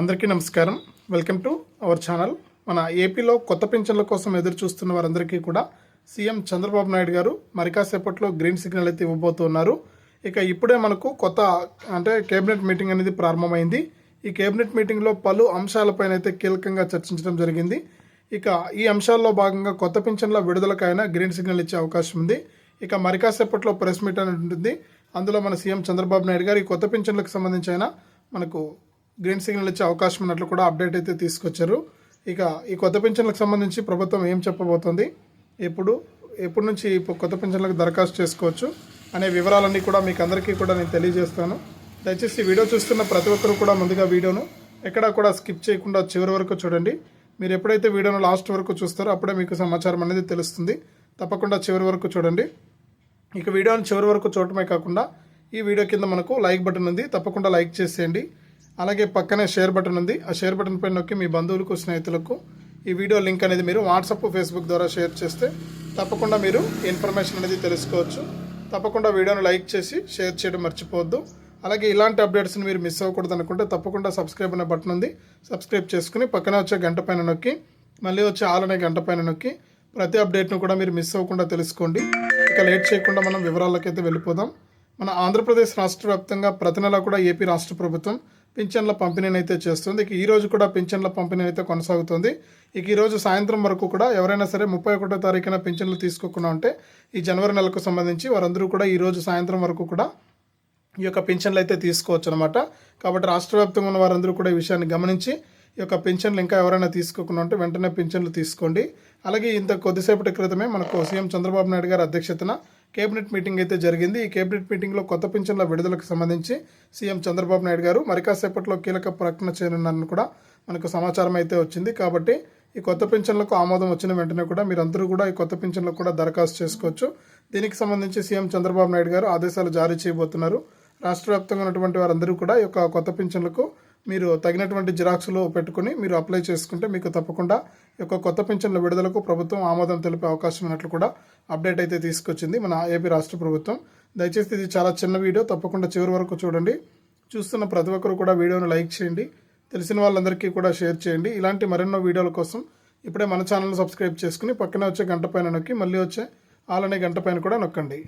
అందరికీ నమస్కారం. Welcome to our channel మన ఏపీలో కొత్త పింఛన్ల కోసం ఎదురు చూస్తున్న వారందరికీ కూడా సీఎం చంద్రబాబు నాయుడు గారు మరికాసేపట్లో గ్రీన్ సిగ్నల్ అయితే ఇవ్వబోతున్నారు. ఇక ఇప్పుడే మనకు కొత్త అంటే కేబినెట్ మీటింగ్ అనేది ప్రారంభమైంది. ఈ కేబినెట్ మీటింగ్లో పలు అంశాలపైన అయితే కీలకంగా చర్చించడం జరిగింది. ఇక ఈ అంశాల్లో భాగంగా కొత్త పింఛన్ల విడుదలకైనా గ్రీన్ సిగ్నల్ ఇచ్చే అవకాశం ఉంది. ఇక మరికాసేపట్లో ప్రెస్ మీట్ అని ఉంటుంది. అందులో మన సీఎం చంద్రబాబు నాయుడు గారు ఈ కొత్త పింఛన్లకు సంబంధించి అయినా మనకు గ్రీన్ సిగ్నల్ ఇచ్చే అవకాశం ఉన్నట్లు కూడా అప్డేట్ అయితే తీసుకొచ్చారు. ఇక ఈ కొత్త పెన్షన్లకు సంబంధించి ప్రభుత్వం ఏం చెప్పబోతోంది? ఎప్పుడు ఎప్పటి నుంచి కొత్త పెన్షన్లకు దరఖాస్తు చేసుకోవచ్చు? అనే వివరాలన్నీ కూడా మీకు అందరికీ కూడా నేను తెలియజేస్తాను. దయచేసి వీడియో చూస్తున్న ప్రతి ఒక్కరు కూడా ముందుగా వీడియోను ఎక్కడా కూడా స్కిప్ చేయకుండా చివరి వరకు చూడండి. మీరు ఎప్పుడైతే వీడియోను లాస్ట్ వరకు చూస్తారో అప్పుడే మీకు సమాచారం అనేది తెలుస్తుంది. తప్పకుండా చివరి వరకు చూడండి. ఇక వీడియోని చివరి వరకు చూడటమే కాకుండా ఈ వీడియో కింద మనకు లైక్ బటన్ ఉంది. తప్పకుండా లైక్ చేసేయండి. అలాగే పక్కనే షేర్ బటన్ ఉంది. ఆ షేర్ బటన్ పైన నొక్కి మీ బంధువులకు స్నేహితులకు ఈ వీడియో లింక్ అనేది మీరు వాట్సాప్ ఫేస్బుక్ ద్వారా షేర్ చేస్తే తప్పకుండా మీరు ఇన్ఫర్మేషన్ అనేది తెలుసుకోవచ్చు. తప్పకుండా వీడియోను లైక్ చేసి షేర్ చేయడం మర్చిపోవద్దు. అలాగే ఇలాంటి అప్డేట్స్ని మీరు మిస్ అవ్వకూడదు అనుకుంటే తప్పకుండా సబ్స్క్రైబ్ అనే బటన్ ఉంది. సబ్స్క్రైబ్ చేసుకుని పక్కనే వచ్చే గంట పైన నొక్కి మళ్ళీ వచ్చే ఆల్ అనే గంట పైన నొక్కి ప్రతి అప్డేట్ను కూడా మీరు మిస్ అవ్వకుండా తెలుసుకోండి. ఇక లేట్ చేయకుండా మనం వివరాలకైతే వెళ్ళిపోదాం. మన ఆంధ్రప్రదేశ్ రాష్ట్ర వ్యాప్తంగా ప్రతి నెల కూడా ఏపీ రాష్ట్ర ప్రభుత్వం పింఛన్ల పంపిణీని అయితే చేస్తుంది. ఇక ఈ రోజు కూడా పింఛన్ల పంపిణీ అయితే కొనసాగుతుంది. ఇక ఈ రోజు సాయంత్రం వరకు కూడా ఎవరైనా సరే ముప్పై ఒకటో తారీఖున పింఛన్లు తీసుకోకుండా ఉంటే ఈ జనవరి నెలకు సంబంధించి వారందరూ కూడా ఈ రోజు సాయంత్రం వరకు కూడా ఈ యొక్క పింఛన్లు అయితే తీసుకోవచ్చు అనమాట కాబట్టి రాష్ట్ర వ్యాప్తంగా ఉన్న వారందరూ కూడా ఈ విషయాన్ని గమనించి ఈ యొక్క పింఛన్లు ఇంకా ఎవరైనా తీసుకోకుండా ఉంటే వెంటనే పింఛన్లు తీసుకోండి. అలాగే ఇంత కొద్దిసేపటి క్రితమే మనకు సీఎం చంద్రబాబు నాయుడు గారి అధ్యక్షతన కేబినెట్ మీటింగ్ అయితే జరిగింది. ఈ కేబినెట్ మీటింగ్లో కొత్త పింఛన్ల విడుదలకు సంబంధించి సీఎం చంద్రబాబు నాయుడు గారు మరి కాసేపట్లో కీలక ప్రకటన చేయనున్నారని కూడా మనకు సమాచారం అయితే వచ్చింది. కాబట్టి ఈ కొత్త పింఛన్లకు ఆమోదం వచ్చిన వెంటనే కూడా మీరందరూ కూడా ఈ కొత్త పింఛన్లకు కూడా దరఖాస్తు చేసుకోవచ్చు. దీనికి సంబంధించి సీఎం చంద్రబాబు నాయుడు గారు ఆదేశాలు జారీ చేయబోతున్నారు. రాష్ట్ర వ్యాప్తంగా ఉన్నటువంటి వారందరూ కూడా ఈ యొక్క కొత్త పింఛన్లకు మీరు తగినటువంటి జిరాక్స్లు పెట్టుకుని మీరు అప్లై చేసుకుంటే మీకు తప్పకుండా ఈ యొక్క కొత్త పింఛన్ల విడుదలకు ప్రభుత్వం ఆమోదం తెలిపే అవకాశం ఉన్నట్లు కూడా అప్డేట్ అయితే తీసుకొచ్చింది మన ఏపీ రాష్ట్ర ప్రభుత్వం. దయచేసి ఇది చాలా చిన్న వీడియో తప్పకుండా చివరి వరకు చూడండి. చూస్తున్న ప్రతి ఒక్కరు కూడా వీడియోను లైక్ చేయండి. తెలిసిన వాళ్ళందరికీ కూడా షేర్ చేయండి. ఇలాంటి మరెన్నో వీడియోల కోసం ఇప్పుడే మన ఛానల్ని సబ్స్క్రైబ్ చేసుకుని పక్కనే వచ్చే గంట పైన నొక్కి మళ్ళీ వచ్చే ఆలనే గంట పైన కూడా నొక్కండి.